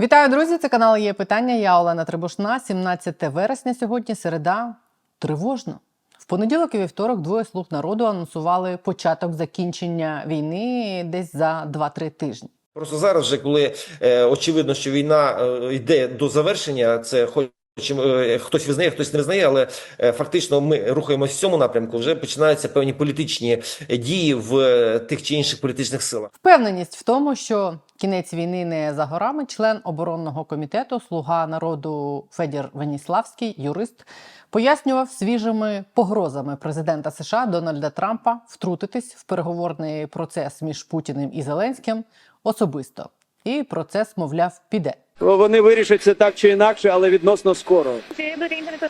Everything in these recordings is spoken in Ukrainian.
Вітаю, друзі! Це канал є питання. Я Олена Трибушна. 17 вересня сьогодні. Середа тривожно. В понеділок і вівторок двоє слуг народу анонсували початок закінчення війни десь за 2-3 тижні. Просто зараз, вже коли е, очевидно, що війна е, йде до завершення, це хоч е, хтось визнає, хтось не визнає, але е, фактично ми рухаємося в цьому напрямку. Вже починаються певні політичні дії в е, тих чи інших політичних силах. Впевненість в тому, що кінець війни не за горами. Член оборонного комітету, слуга народу Федір Веніславський, юрист, пояснював свіжими погрозами президента США Дональда Трампа втрутитись в переговорний процес між Путіним і Зеленським особисто. І процес, мовляв, піде. Вони вирішать це так чи інакше, але відносно скоро.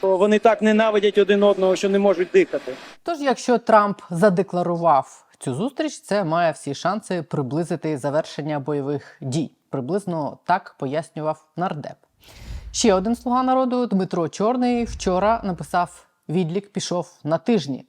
Вони так ненавидять один одного, що не можуть дихати. Тож, якщо Трамп задекларував цю зустріч, це має всі шанси приблизити завершення бойових дій. Приблизно так пояснював нардеп. Ще один слуга народу Дмитро Чорний вчора написав: відлік пішов на тижні.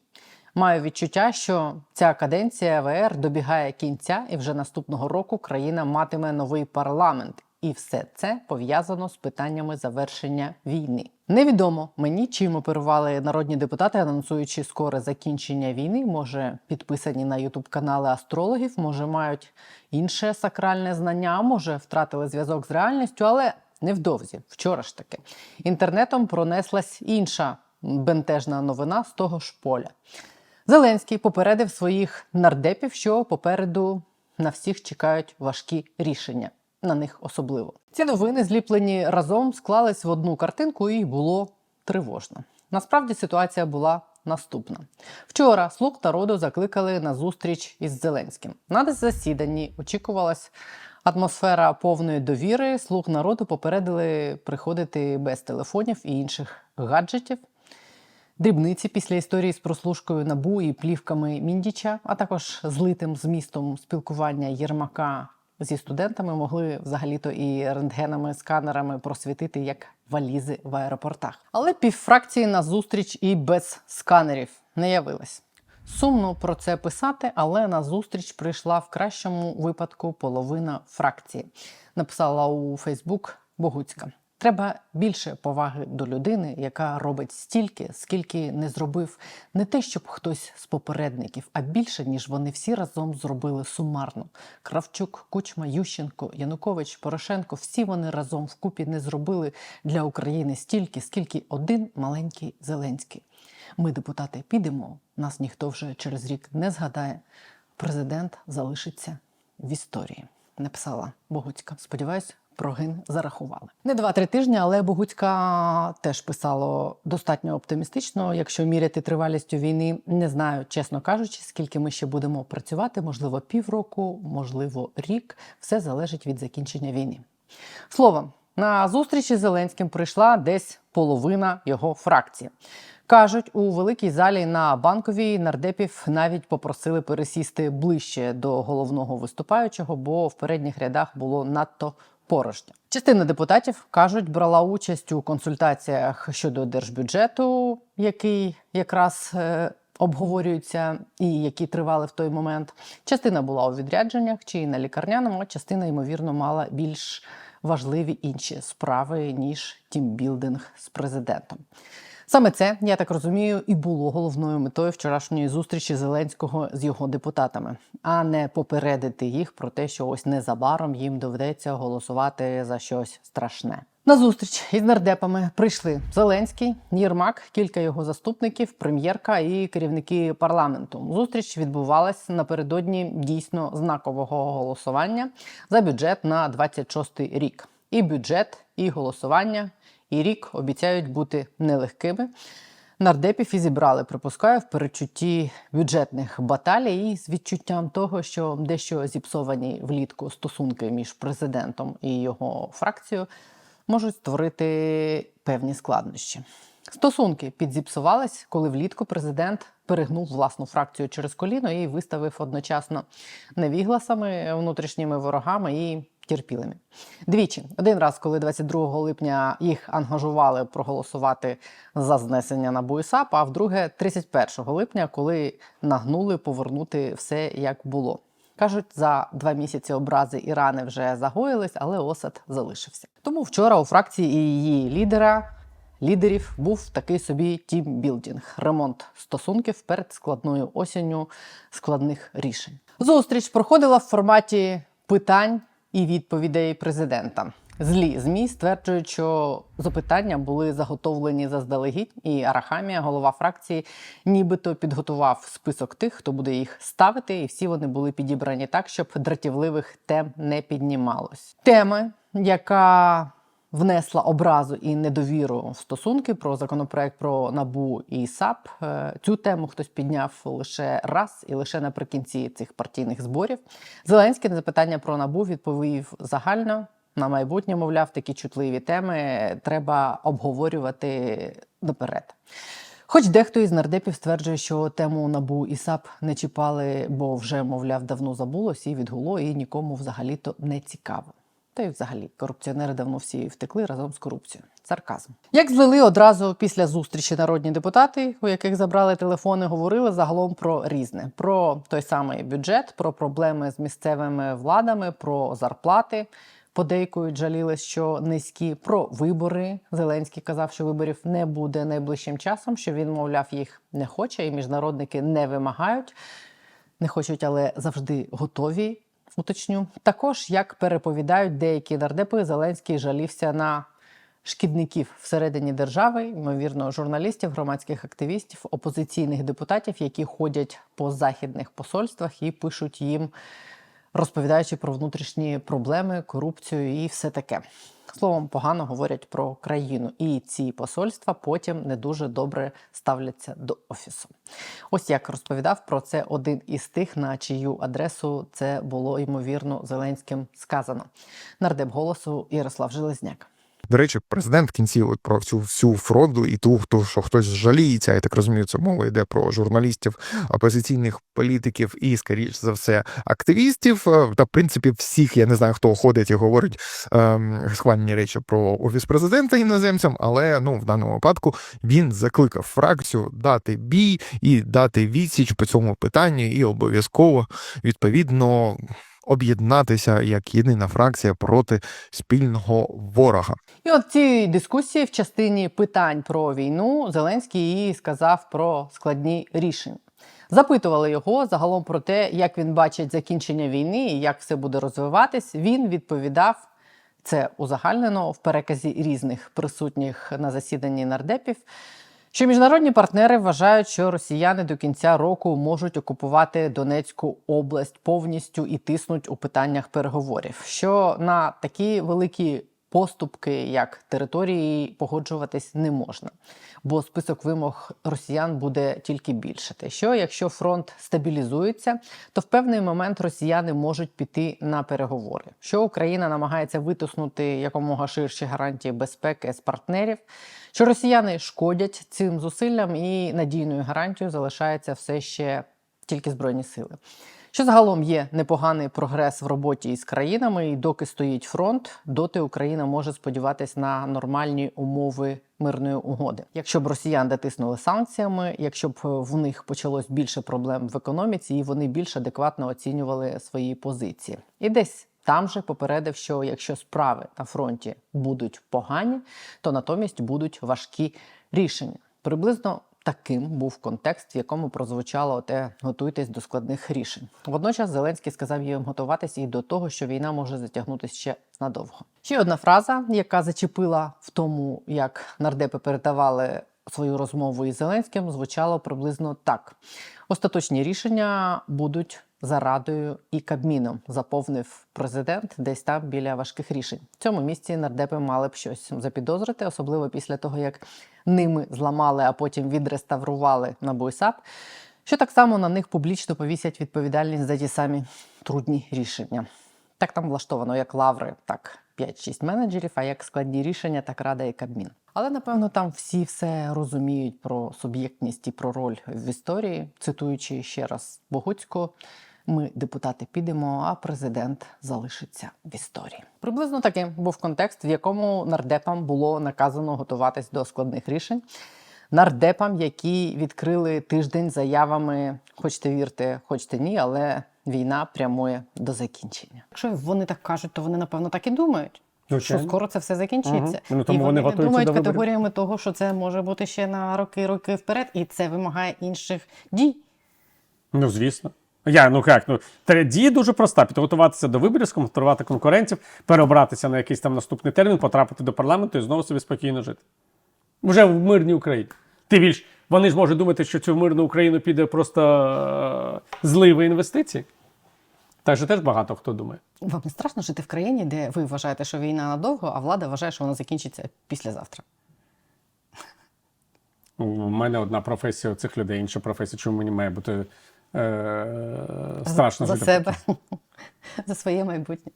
Маю відчуття, що ця каденція ВР добігає кінця, і вже наступного року країна матиме новий парламент. І все це пов'язано з питаннями завершення війни. Невідомо мені, чим оперували народні депутати, анонсуючи скоре закінчення війни. Може, підписані на ютуб канали астрологів, може, мають інше сакральне знання, може, втратили зв'язок з реальністю, але невдовзі, вчора ж таки, інтернетом пронеслась інша бентежна новина з того ж поля. Зеленський попередив своїх нардепів, що попереду на всіх чекають важкі рішення. На них особливо. Ці новини, зліплені разом, склались в одну картинку, і було тривожно. Насправді ситуація була наступна. Вчора слуг народу закликали на зустріч із Зеленським. На засіданні очікувалась атмосфера повної довіри. Слуг народу попередили приходити без телефонів і інших гаджетів. Дрібниці після історії з прослушкою набу і плівками Міндіча, а також злитим змістом спілкування Єрмака зі студентами могли взагалі-то і рентгенами, сканерами просвітити як валізи в аеропортах. Але півфракції на зустріч і без сканерів не явилась. Сумно про це писати, але на зустріч прийшла в кращому випадку половина фракції. Написала у Фейсбук Богуцька. Треба більше поваги до людини, яка робить стільки, скільки не зробив не те, щоб хтось з попередників, а більше, ніж вони всі разом зробили сумарно. Кравчук, Кучма, Ющенко, Янукович, Порошенко всі вони разом вкупі не зробили для України стільки, скільки один маленький Зеленський. Ми, депутати, підемо. Нас ніхто вже через рік не згадає. Президент залишиться в історії. Написала Богуцька. Сподіваюсь, прогин зарахували. Не два-три тижні, але Богуцька теж писало достатньо оптимістично. Якщо міряти тривалістю війни, не знаю, чесно кажучи, скільки ми ще будемо працювати, можливо, півроку, можливо, рік. Все залежить від закінчення війни. Словом, на зустрічі з Зеленським прийшла десь половина його фракції. Кажуть, у великій залі на банковій нардепів навіть попросили пересісти ближче до головного виступаючого, бо в передніх рядах було надто порожньо. Частина депутатів кажуть, брала участь у консультаціях щодо держбюджету, який якраз е, обговорюється і які тривали в той момент. Частина була у відрядженнях чи на лікарняному, а частина, ймовірно, мала більш важливі інші справи ніж тімбілдинг з президентом. Саме це, я так розумію, і було головною метою вчорашньої зустрічі Зеленського з його депутатами, а не попередити їх про те, що ось незабаром їм доведеться голосувати за щось страшне. На зустріч із нардепами прийшли Зеленський, Єрмак, кілька його заступників, прем'єрка і керівники парламенту. Зустріч відбувалась напередодні дійсно знакового голосування за бюджет на 26-й рік. І бюджет, і голосування, і рік обіцяють бути нелегкими. Нардепів і зібрали, припускаю, в перечутті бюджетних баталій і з відчуттям того, що дещо зіпсовані влітку стосунки між президентом і його фракцією можуть створити певні складнощі. Стосунки підзіпсувались, коли влітку президент перегнув власну фракцію через коліно і виставив одночасно невігласами, внутрішніми ворогами і терпілими. Двічі. Один раз, коли 22 липня їх ангажували проголосувати за знесення на БУСАП, а вдруге 31 липня, коли нагнули повернути все як було. Кажуть, за два місяці образи і рани вже загоїлись, але осад залишився. Тому вчора у фракції і її лідера лідерів був такий собі тімбілдінг, ремонт стосунків перед складною осінню складних рішень. Зустріч проходила в форматі питань і відповідей президента. Злі змі стверджують, що запитання були заготовлені заздалегідь, і Арахамія, голова фракції, нібито підготував список тих, хто буде їх ставити, і всі вони були підібрані так, щоб дратівливих тем не піднімалось. Теми, яка внесла образу і недовіру в стосунки про законопроект про набу і САП. Е, Цю тему хтось підняв лише раз і лише наприкінці цих партійних зборів. Зеленський на запитання про набу відповів загально. На майбутнє, мовляв, такі чутливі теми треба обговорювати наперед. Хоч дехто із нардепів стверджує, що тему набу і САП не чіпали, бо вже, мовляв, давно забулось і відгуло, і нікому взагалі-то не цікаво. Та й взагалі корупціонери давно всі втекли разом з корупцією. Сарказм. Як злили одразу після зустрічі народні депутати, у яких забрали телефони, говорили загалом про різне: про той самий бюджет, про проблеми з місцевими владами, про зарплати. Подейкують, жаліли, що низькі про вибори. Зеленський казав, що виборів не буде найближчим часом, що він, мовляв, їх не хоче, і міжнародники не вимагають, не хочуть, але завжди готові. Уточню. Також, як переповідають деякі нардепи, Зеленський жалівся на шкідників всередині держави, ймовірно, журналістів, громадських активістів, опозиційних депутатів, які ходять по західних посольствах і пишуть їм, розповідаючи про внутрішні проблеми, корупцію і все таке. Словом, погано говорять про країну, і ці посольства потім не дуже добре ставляться до офісу. Ось як розповідав про це один із тих, на чию адресу це було ймовірно Зеленським сказано. Нардеп голосу Ярослав Железняк. До речі, президент в кінці от про цю всю фронту і ту, хто що хтось жаліється, я так розумію, це мова йде про журналістів, опозиційних політиків і, скоріш за все, активістів. е, Та в принципі всіх, я не знаю, хто ходить і говорить ем, схвальні речі про офіс президента іноземцям, але ну в даному випадку він закликав фракцію дати бій і дати відсіч по цьому питанню, і обов'язково відповідно. Об'єднатися як єдина фракція проти спільного ворога. І от цій дискусії в частині питань про війну Зеленський і сказав про складні рішення. Запитували його загалом про те, як він бачить закінчення війни і як все буде розвиватись. Він відповідав це узагальнено в переказі різних присутніх на засіданні нардепів. Що міжнародні партнери вважають, що росіяни до кінця року можуть окупувати Донецьку область повністю і тиснуть у питаннях переговорів. Що на такі великі поступки, як території, погоджуватись не можна, бо список вимог росіян буде тільки більшати. Що якщо фронт стабілізується, то в певний момент росіяни можуть піти на переговори. Що Україна намагається витиснути якомога ширші гарантії безпеки з партнерів. Що росіяни шкодять цим зусиллям, і надійною гарантією залишається все ще тільки збройні сили. Що загалом є непоганий прогрес в роботі із країнами, і доки стоїть фронт, доти Україна може сподіватись на нормальні умови мирної угоди. Якщо б росіян дотиснули санкціями, якщо б в них почалось більше проблем в економіці, і вони більш адекватно оцінювали свої позиції, і десь там же попередив, що якщо справи на фронті будуть погані, то натомість будуть важкі рішення. Приблизно таким був контекст, в якому прозвучало те готуйтесь до складних рішень. Водночас Зеленський сказав їм готуватись і до того, що війна може затягнутися ще надовго. Ще одна фраза, яка зачепила в тому, як нардепи передавали свою розмову із Зеленським, звучало приблизно так: остаточні рішення будуть за радою і Кабміном, заповнив президент десь там біля важких рішень. В цьому місці нардепи мали б щось запідозрити, особливо після того, як ними зламали, а потім відреставрували на бойсап. що так само на них публічно повісять відповідальність за ті самі трудні рішення. Так там влаштовано як лаври, так 5-6 менеджерів, а як складні рішення, так рада і Кабмін. Але напевно там всі все розуміють про суб'єктність і про роль в історії, цитуючи ще раз Богуцьку. Ми, депутати, підемо, а президент залишиться в історії. Приблизно таким був контекст, в якому нардепам було наказано готуватись до складних рішень. Нардепам, які відкрили тиждень заявами, хочете вірте, хочете ні, але війна прямує до закінчення. Якщо вони так кажуть, то вони напевно так і думають. Що скоро це все закінчиться, Мгм. Ну, тому і вони вони, не думають до категоріями того, що це може бути ще на роки, роки вперед, і це вимагає інших дій. Ну, звісно. Я, ну як, ну, дія дуже проста: підготуватися до виборів, сконтролювати конкурентів, переобратися на якийсь там наступний термін, потрапити до парламенту і знову собі спокійно жити. Вже в мирній Україні. Ти більш, вони ж можуть думати, що цю мирну Україну піде просто е, зливи інвестицій. Так же теж багато хто думає. Вам не страшно жити в країні, де ви вважаєте, що війна надовго, а влада вважає, що вона закінчиться післязавтра. У мене одна професія у цих людей, інша професія. Чому мені має бути е, страшно за жити? себе, за своє майбутнє.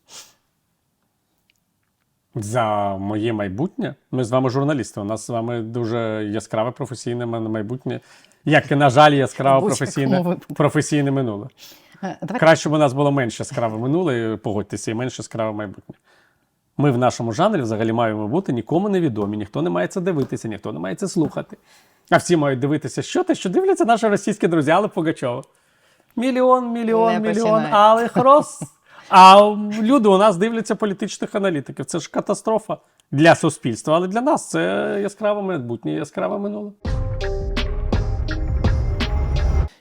За моє майбутнє. Ми з вами журналісти. У нас з вами дуже яскраве професійне майбутнє. Як і, на жаль, яскраве професійне, професійне минуле. Е, Давайте Краще б у нас було менш яскраве минуле, погодьтеся, і менш яскраве майбутнє. Ми в нашому жанрі взагалі маємо бути нікому не відомі, ніхто не має це дивитися, ніхто не має це слухати. А всі мають дивитися, що те, що дивляться наші російські друзі, але Пугачова. Мільйон, мільйон, Не мільйон, але хрос. А люди у нас дивляться політичних аналітиків. Це ж катастрофа для суспільства, але для нас це яскраве майбутнє, яскраве минуле.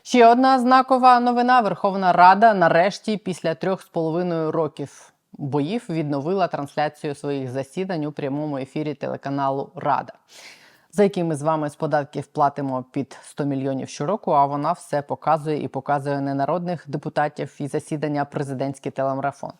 Ще одна знакова новина. Верховна Рада нарешті після трьох з половиною років боїв відновила трансляцію своїх засідань у прямому ефірі телеканалу Рада, за який ми з вами з податків платимо під 100 мільйонів щороку. А вона все показує і показує не народних депутатів і засідання, президентський телемарафон.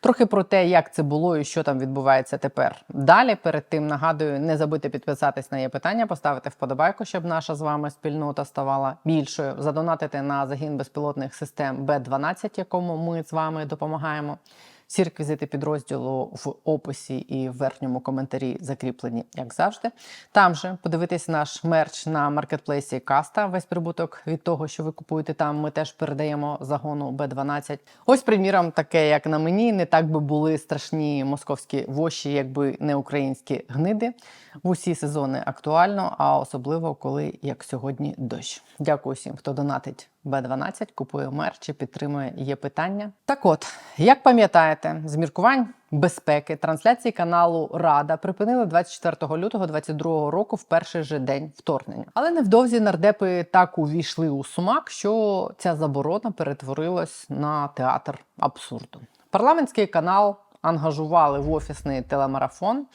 Трохи про те, як це було і що там відбувається тепер. Далі перед тим нагадую, не забудьте підписатись на є питання, поставити вподобайку, щоб наша з вами спільнота ставала більшою. Задонатити на загін безпілотних систем Б-12, якому ми з вами допомагаємо. Всі реквізити підрозділу в описі і в верхньому коментарі закріплені, як завжди. Там же подивитись наш мерч на маркетплейсі Каста. Весь прибуток від того, що ви купуєте там, ми теж передаємо загону Б12. Ось, приміром, таке, як на мені, не так би були страшні московські воші, якби не українські гниди. В усі сезони актуально, а особливо коли як сьогодні дощ. Дякую всім, хто донатить Б12, купує мерч і підтримує є питання. Так от, як пам'ятаєте, з міркувань безпеки трансляції каналу Рада припинили 24 лютого 2022 року в перший же день вторгнення. Але невдовзі нардепи так увійшли у сумак, що ця заборона перетворилась на театр абсурду. Парламентський канал ангажували в офісний телемарафон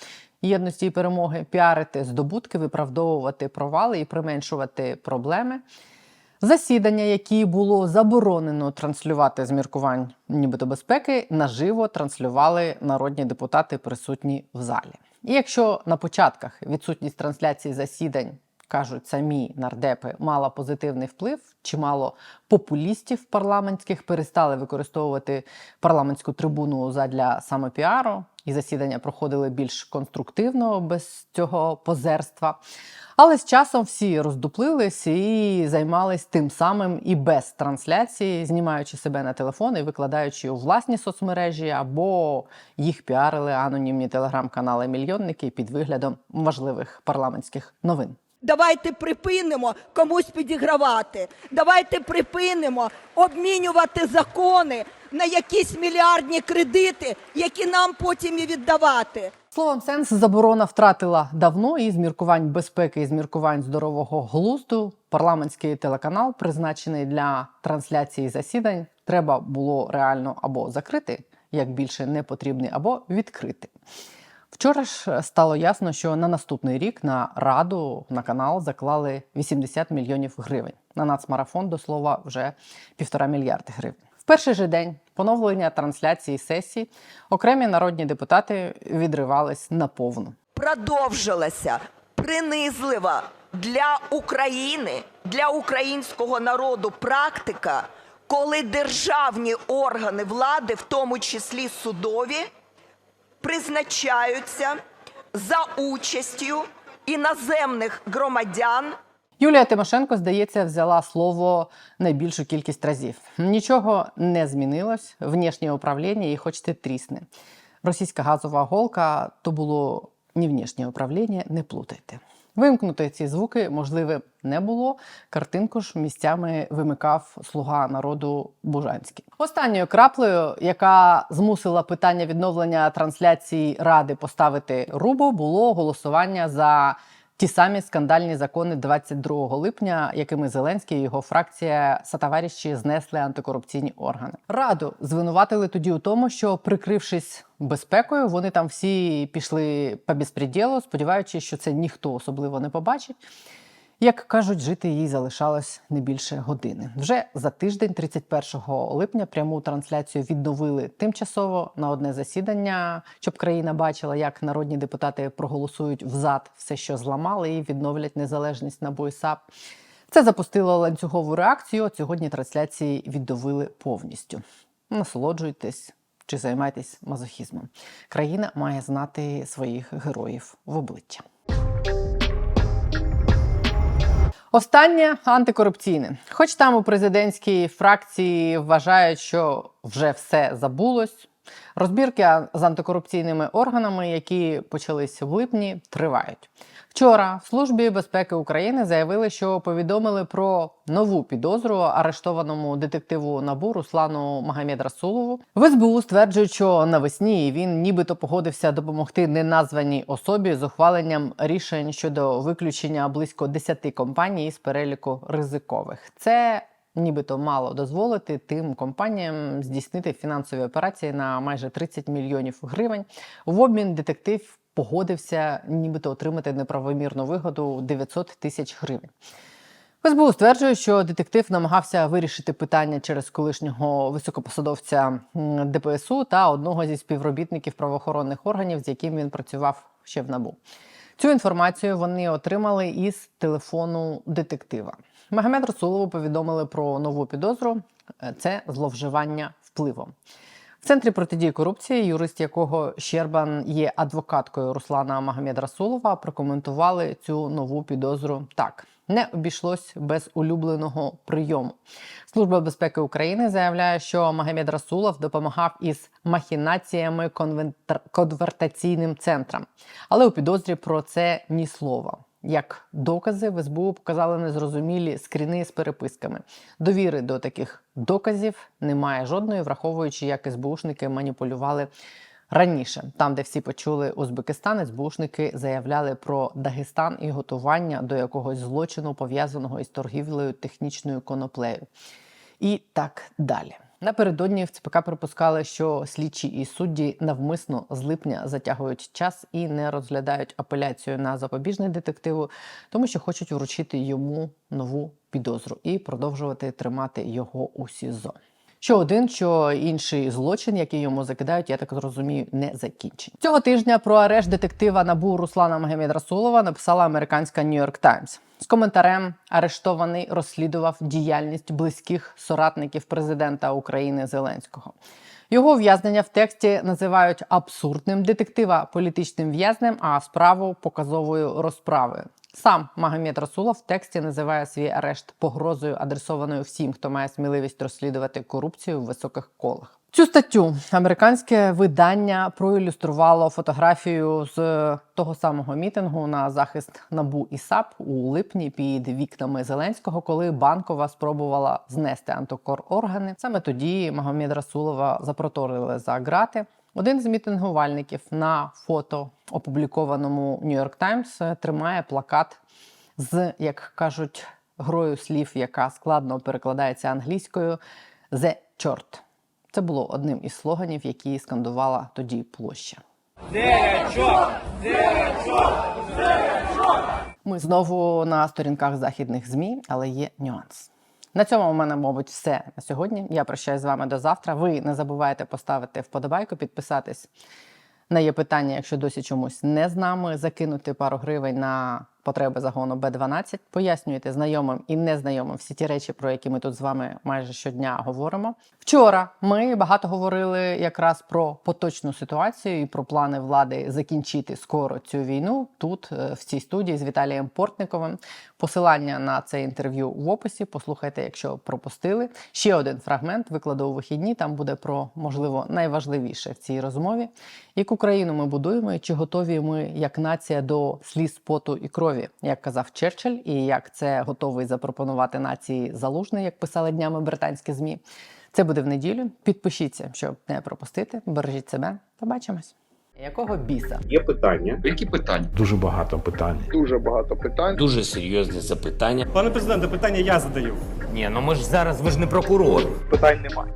єдності і перемоги, піарити здобутки, виправдовувати провали і применшувати проблеми. Засідання, які було заборонено транслювати з міркувань нібито безпеки, наживо транслювали народні депутати, присутні в залі. І якщо на початках відсутність трансляції засідань кажуть самі нардепи, мала позитивний вплив, чимало популістів парламентських перестали використовувати парламентську трибуну задля самопіару, і засідання проходили більш конструктивно без цього позерства. Але з часом всі роздуплились і займались тим самим і без трансляції, знімаючи себе на телефон і викладаючи у власні соцмережі, або їх піарили анонімні телеграм-канали мільйонники під виглядом важливих парламентських новин. Давайте припинимо комусь підігравати. Давайте припинимо обмінювати закони на якісь мільярдні кредити, які нам потім і віддавати. Словом, сенс заборона втратила давно і з міркувань безпеки і з міркувань здорового глузду. Парламентський телеканал, призначений для трансляції засідань, треба було реально або закрити, як більше не потрібний, або відкрити. Вчора ж стало ясно, що на наступний рік на раду на канал заклали 80 мільйонів гривень. На нацмарафон, до слова, вже півтора мільярди гривень. В перший же день поновлення трансляції сесії окремі народні депутати відривались наповну. Продовжилася принизлива для України, для українського народу практика, коли державні органи влади, в тому числі судові, призначаються за участю іноземних громадян Юлія Тимошенко, здається, взяла слово найбільшу кількість разів. Нічого не змінилось. Внішнє управління, і хочете трісне. Російська газова голка то було не внішнє управління, не плутайте. Вимкнути ці звуки можливе не було. Картинку ж місцями вимикав слуга народу Бужанський. Останньою краплею, яка змусила питання відновлення трансляції ради поставити рубу, було голосування за ті самі скандальні закони 22 липня, якими Зеленський і його фракція сатаваріщі знесли антикорупційні органи. Раду звинуватили тоді у тому, що прикрившись безпекою, вони там всі пішли по безпреділу, сподіваючись, що це ніхто особливо не побачить. Як кажуть, жити їй залишалось не більше години. Вже за тиждень, 31 липня, пряму трансляцію відновили тимчасово на одне засідання, щоб країна бачила, як народні депутати проголосують взад все, що зламали, і відновлять незалежність НАБУ і Це запустило ланцюгову реакцію. От сьогодні трансляції відновили повністю. Насолоджуйтесь чи займайтесь мазохізмом. Країна має знати своїх героїв в обличчя. Останнє антикорупційне. Хоч там у президентській фракції вважають, що вже все забулось. Розбірки з антикорупційними органами, які почались в липні, тривають. Вчора в службі безпеки України заявили, що повідомили про нову підозру арештованому детективу НАБУ Руслану Магомед Расулову. В СБУ стверджують, що навесні він нібито погодився допомогти неназваній особі з ухваленням рішень щодо виключення близько 10 компаній з переліку ризикових. Це нібито мало дозволити тим компаніям здійснити фінансові операції на майже 30 мільйонів гривень. В обмін детектив погодився нібито отримати неправомірну вигоду 900 тисяч гривень. СБУ стверджує, що детектив намагався вирішити питання через колишнього високопосадовця ДПСУ та одного зі співробітників правоохоронних органів, з яким він працював ще в НАБУ. Цю інформацію вони отримали із телефону детектива. Магомед Расулову повідомили про нову підозру. Е, Це зловживання впливом. В центрі протидії корупції, юрист якого Щербан є адвокаткою Руслана Магомед Расулова, прокоментували цю нову підозру так: не обійшлось без улюбленого прийому. Служба безпеки України заявляє, що Магомед Расулов допомагав із махінаціями конвентр- конвертаційним центрам, але у підозрі про це ні слова. Як докази в СБУ показали незрозумілі скріни з переписками. Довіри до таких доказів немає жодної, враховуючи, як СБУшники маніпулювали раніше. Там, де всі почули Узбекистан, СБУшники заявляли про Дагестан і готування до якогось злочину, пов'язаного із торгівлею технічною коноплею. І так далі. Напередодні в ЦПК припускали, що слідчі і судді навмисно з липня затягують час і не розглядають апеляцію на запобіжний детективу, тому що хочуть вручити йому нову підозру і продовжувати тримати його у СІЗО. Що один, що інший злочин, який йому закидають, я так зрозумію, не закінчені. Цього тижня про арешт детектива Набу Руслана Магомед Расулова написала американська York Times. З коментарем арештований розслідував діяльність близьких соратників президента України Зеленського. Його ув'язнення в тексті називають абсурдним детектива політичним в'язнем, а справу показовою розправою. Сам Магомед Расулов в тексті називає свій арешт погрозою, адресованою всім, хто має сміливість розслідувати корупцію в високих колах. Цю статтю американське видання проілюструвало фотографію з того самого мітингу на захист набу і САП у липні під вікнами Зеленського, коли банкова спробувала знести антикороргани. Саме тоді Магомед Расулова запроторили за грати. Один з мітингувальників на фото, опублікованому New York Times, тримає плакат з, як кажуть, грою слів, яка складно перекладається англійською «The чорт. Це було одним із слоганів, які скандувала тоді площа. Ми знову на сторінках західних змі, але є нюанс. На цьому у мене, мабуть, все на сьогодні. Я прощаюсь з вами до завтра. Ви не забувайте поставити вподобайку, підписатись на є питання, якщо досі чомусь не з нами, закинути пару гривень на потреби загону Б12. Пояснюєте знайомим і незнайомим всі ті речі, про які ми тут з вами майже щодня говоримо. Вчора ми багато говорили якраз про поточну ситуацію і про плани влади закінчити скоро цю війну тут, е, в цій студії з Віталієм Портниковим. Посилання на це інтерв'ю в описі. Послухайте, якщо пропустили. Ще один фрагмент викладу у вихідні. Там буде про можливо найважливіше в цій розмові. Яку країну ми будуємо, і чи готові ми як нація до сліз поту і крові? Крові, як казав Черчилль, і як це готовий запропонувати нації залужний, як писали днями британські змі. Це буде в неділю. Підпишіться, щоб не пропустити. Бережіть себе. Побачимось. Якого біса? Є питання. Які питання? Дуже багато питань. Дуже багато питань. Дуже серйозні запитання. Пане президенте, питання я задаю. Ні, ну ми ж зараз ви ж не прокурор. Питань немає.